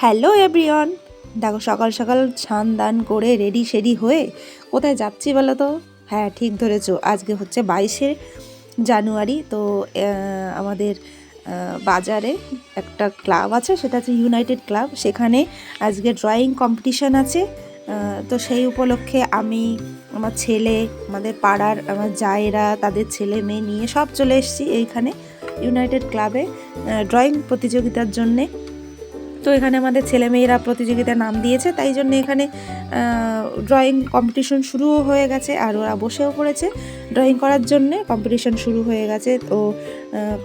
Hello everyone. দেখো, সকাল সকাল ছান দান করে রেডি সেডি হয়ে কোথায় যাচ্ছি বলো তো? হ্যাঁ ঠিক ধরেছো। আজকে হচ্ছে বাইশে জানুয়ারি, তো আমাদের বাজারে একটা ক্লাব আছে, সেটা হচ্ছে ইউনাইটেড ক্লাব। সেখানে আজকে ড্রয়িং কম্পিটিশান আছে। তো সেই উপলক্ষে আমি, আমার ছেলে, আমাদের পাড়ার, আমার জায়েরা, তাদের ছেলে মেয়ে নিয়ে সব চলে এসেছি এইখানে ইউনাইটেড ক্লাবে ড্রয়িং প্রতিযোগিতার জন্যে। তো এখানে আমাদের ছেলেমেয়েরা প্রতিযোগিতার নাম দিয়েছে, তাই জন্য এখানে ড্রয়িং কম্পিটিশন শুরুও হয়ে গেছে আর ওরা বসেও পড়েছে। ড্রয়িং করার জন্যে কম্পিটিশন শুরু হয়ে গেছে, তো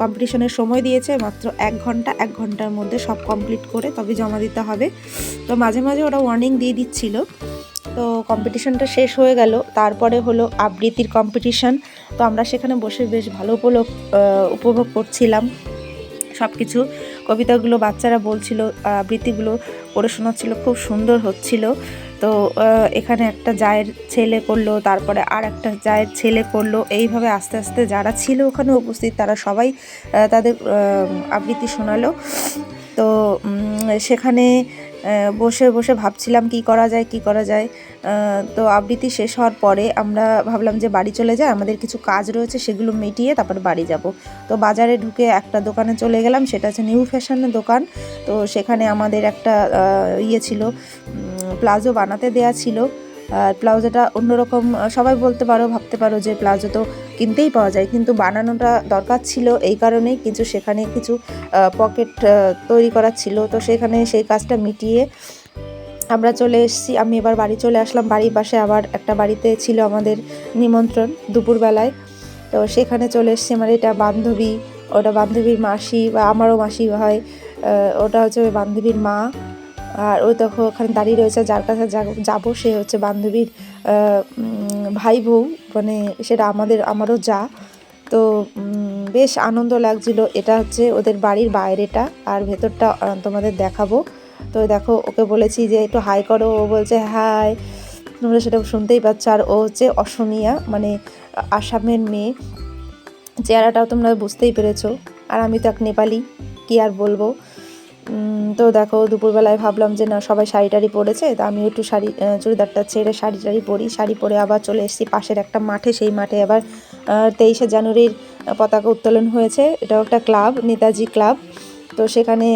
কম্পিটিশনের সময় দিয়েছে মাত্র এক ঘণ্টা, এক ঘণ্টার মধ্যে সব কমপ্লিট করে তবে জমা দিতে হবে। তো মাঝে মাঝে ওরা ওয়ার্নিং দিয়ে দিচ্ছিল। তো কম্পিটিশনটা শেষ হয়ে গেল, তারপরে হলো আবৃত্তির কম্পিটিশন তো আমরা সেখানে বসে বেশ ভালো উপভোগ করছিলাম সব কিছু কবিতাগুলো বাচ্চারা বলছিল আবৃত্তিগুলো পড়ে শোনাচ্ছিল, খুব সুন্দর হচ্ছিল। তো এখানে একটা জায়ের ছেলে করল, তারপরে আর একটা জায়ের ছেলে করল। এইভাবে আস্তে আস্তে যারা ছিল ওখানে উপস্থিত, তারা সবাই তাদের আবৃত্তি শোনালো। তো সেখানে বসে বসে ভাবছিলাম কি করা যায়, কি করা যায়। তো আবৃত্তি শেষ হওয়ার পরে আমরা ভাবলাম যে বাড়ি চলে যায় আমাদের কিছু কাজ রয়েছে সেগুলো মিটিয়ে তারপর বাড়ি যাব। তো বাজারে ঢুকে একটা দোকানে চলে গেলাম, সেটা হচ্ছে নিউ ফ্যাশনের দোকান। তো সেখানে আমাদের একটা ইয়ে ছিল প্লাজো বানাতে দেয়া ছিল। আর প্লাজোটা অন্যরকম সবাই বলতে পারো, ভাবতে পারো যে প্লাজো তো কিনতেই পাওয়া যায়। কিন্তু বানানোটা দরকার ছিল এই কারণেই কিছু সেখানে কিছু পকেট তৈরি করার ছিল। তো সেখানে সেই কাজটা মিটিয়ে আমরা চলে এসেছি। আমি এবার বাড়ি চলে আসলাম। বাড়ির পাশে আবার একটা বাড়িতে ছিল আমাদের নিমন্ত্রণ দুপুরবেলায়। তো সেখানে চলে এসেছি। আমার এটা বান্ধবী, ওটা বান্ধবীর মাসি বা আমারও মাসি হয় ওটা হচ্ছে ওই বান্ধবীর মা। আর ওই তখন ওখানে দাঁড়িয়ে রয়েছে, যার কাছে যাব সে হচ্ছে বান্ধবীর ভাই বউ মানে সেটা আমাদের, আমারও যা। তো বেশ আনন্দ লাগছিল। এটা হচ্ছে ওদের বাড়ির বাইরেটা আর ভেতরটা তোমাদের দেখাবো। তো দেখো, ওকে বলেছি যে একটু হাই করো। ও বলছে, হাই। তোমরা সেটা শুনতেই পাচ্ছ। আর ও হচ্ছে অসমিয়া মানে আসামের মেয়ে। চেহারাটাও তোমরা বুঝতেই পেরেছ। আর আমি তো এক নেপালি, কি আর বলব? তো দেখো, দুপুরবেলায় ভাবলাম যে না, সবাই শাড়ি টাড়ি পরেছে, তা আমি একটু শাড়ি চুড়িদারটা ছেড়ে শাড়ি টাড়ি পরি। শাড়ি পরে আবার চলে এসেছি পাশের একটা মাঠে। সেই মাঠে আবার তেইশে জানুয়ারির পতাকা উত্তোলন হয়েছে। এটাও একটা ক্লাব, নেতাজি ক্লাব। তো সেখানে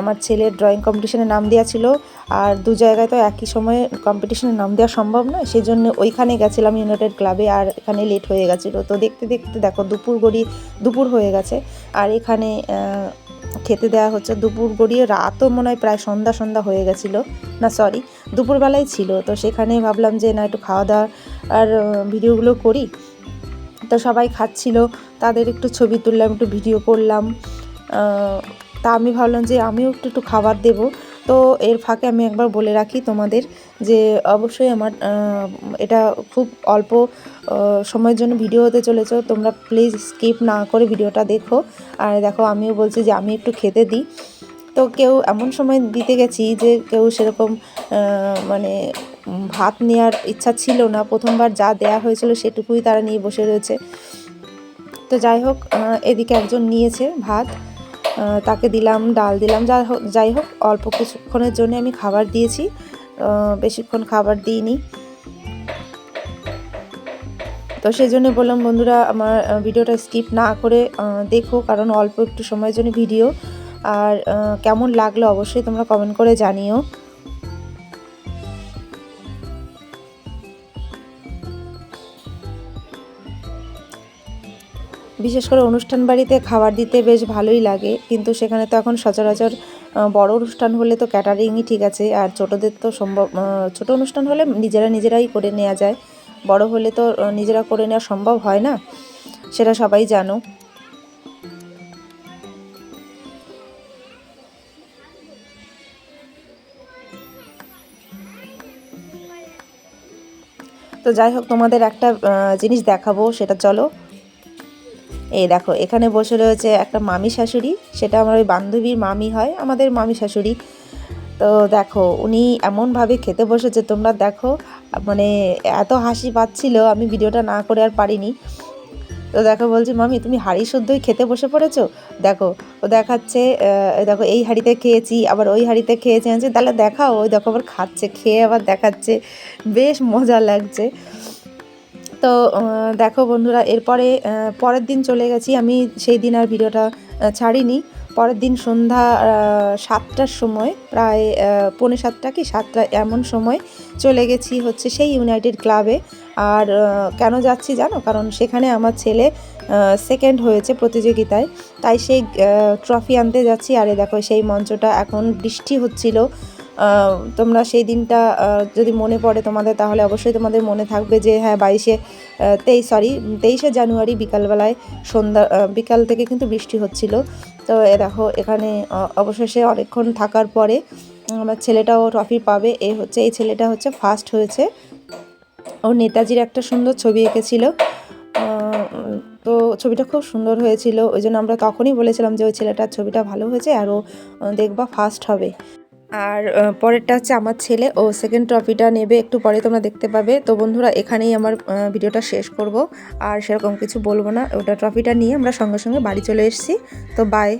আমার ছেলের ড্রয়িং কম্পিটিশনে নাম দেওয়া ছিল। আর দু জায়গায় তো একই সময়ে কম্পিটিশনে নাম দেওয়া সম্ভব নয়। সেই জন্য ওইখানে গেছিলাম ইউনাইটেড ক্লাবে আর এখানে লেট হয়ে গেছিল। তো দেখতে দেখতে দেখো, দুপুর গড়ি, দুপুর হয়ে গেছে। আর এখানে খেতে দেওয়া হচ্ছে। দুপুর গড়িয়ে রাতও মনে হয় প্রায় সন্ধ্যা সন্ধ্যা হয়ে গেছিল। না সরি দুপুরবেলায় ছিল। তো সেখানে ভাবলাম যে, না, একটু খাওয়া দাওয়া আর ভিডিওগুলো করি। তো সবাই খাচ্ছিল। তাদের একটু ছবি তুললাম, একটু ভিডিও করলাম। তা আমি ভাবলাম যে, আমিও একটু একটু খাবার দেব। তো এর ফাঁকে আমি একবার বলে রাখি তোমাদের যে অবশ্যই আমার এটা খুব অল্প সময়ের জন্য ভিডিও হতে চলেছে। তোমরা প্লিজ স্কিপ না করে ভিডিওটা দেখো। আর দেখো, আমিও বলছি যে আমি একটু খেতে দিই। তো কেউ এমন সময় দিতে গেছি যে কেউ সেরকম মানে ভাত নেওয়ার ইচ্ছা ছিল না। প্রথমবার যা দেয়া হয়েছিল সেটুকুই তারা নিয়ে বসে রয়েছে। তো যাই হোক এদিকে একজন নিয়েছে ভাত। তাকে দিলাম, ডাল দিলাম, যা যাই হোক, অল্প কিছুক্ষণের জন্য আমি খাবার দিয়েছি। বেশিক্ষণ খাবার দিইনি। তো সেই জন্য বললাম, বন্ধুরা, আমার ভিডিওটা স্কিপ না করে দেখো, কারণ অল্প একটু সময়ের জন্য ভিডিও। আর কেমন লাগল অবশ্যই তোমরা কমেন্ট করে জানিও। বিশেষ করে অনুষ্ঠান বাড়িতে খাবার দিতে বেশ ভালোই লাগে, কিন্তু সেখানে তো এখন সচরাচর বড় অনুষ্ঠান হলে তো ক্যাটারিংই ঠিক আছে, আর ছোটোদের তো সম্ভব ছোটো অনুষ্ঠান হলে নিজেরা নিজেরাই করে নেওয়া যায়, বড় হলে তো নিজেরা করে নেওয়া সম্ভব হয় না, সেটা সবাই জানো। তো যাই হোক, তোমাদের একটা জিনিস দেখাবো, সেটা চলো। এই দেখো, এখানে বসে রয়েছে একটা মামি শাশুড়ি, সেটা আমার ওই বান্ধবীর মামি হয়, আমাদের মামি শাশুড়ি। তো দেখো, উনি এমনভাবে খেতে বসেছে, তোমরা দেখো মানে এত হাসি পাচ্ছিল, আমি ভিডিওটা না করে আর পারিনি। তো দেখো, বলছি, মামি, তুমি হাঁড়ি শুদ্ধই খেতে বসে পড়েছো? দেখো, ও দেখাচ্ছে দেখো, এই হাঁড়িতে খেয়েছি, আবার ওই হাঁড়িতে খেয়েছি তাহলে দেখাও। ওই দেখো, আবার খাচ্ছে, খেয়ে আবার দেখাচ্ছে। বেশ মজা লাগছে। তো দেখো বন্ধুরা, এরপরে পরের দিন চলে গেছি। আমি সেই দিন আর ভিডিওটা ছাড়িনি। পরের দিন সন্ধ্যা সাতটার সময়, প্রায় পৌনে সাতটা কি সাতটা এমন সময় চলে গেছি হচ্ছে সেই ইউনাইটেড ক্লাবে আর কেন যাচ্ছি জানো? কারণ সেখানে আমার ছেলে সেকেন্ড হয়েছে প্রতিযোগিতায়। তাই সেই ট্রফি আনতে যাচ্ছি। আরে দেখো, সেই মঞ্চটা এখন বৃষ্টি হচ্ছিল। তোমরা সেই দিনটা যদি মনে পড়ে তোমাদের, তাহলে অবশ্যই তোমাদের মনে থাকবে যে হ্যাঁ বাইশে তেইশ সরি তেইশে জানুয়ারি বিকালবেলায় সন্ধ্যা বিকাল থেকে কিন্তু বৃষ্টি হচ্ছিল। তো এ দেখো, এখানে অবশেষে অনেকক্ষণ থাকার পরে আমার ছেলেটাও ট্রফি পাবে। এ হচ্ছে, এই ছেলেটা হচ্ছে ফার্স্ট হয়েছে। ও নেতাজির একটা সুন্দর ছবি এঁকেছিল। তো ছবিটা খুব সুন্দর হয়েছিল। ওই জন্য আমরা তখনই বলেছিলাম যে, ওই ছেলেটার ছবিটা ভালো হয়েছে আর ও দেখবা ফার্স্ট হবে। আর পরেরটা হচ্ছে আমার ছেলে। ও সেকেন্ড ট্রফিটা নেবে, একটু পরে তোমরা দেখতে পাবে। তো বন্ধুরা, এখানেই আমার ভিডিওটা শেষ করব। আর সেরকম কিছু বলব না। ওটা ট্রফিটা নিয়ে আমরা সঙ্গে সঙ্গে বাড়ি চলে এসেছি। তো বাই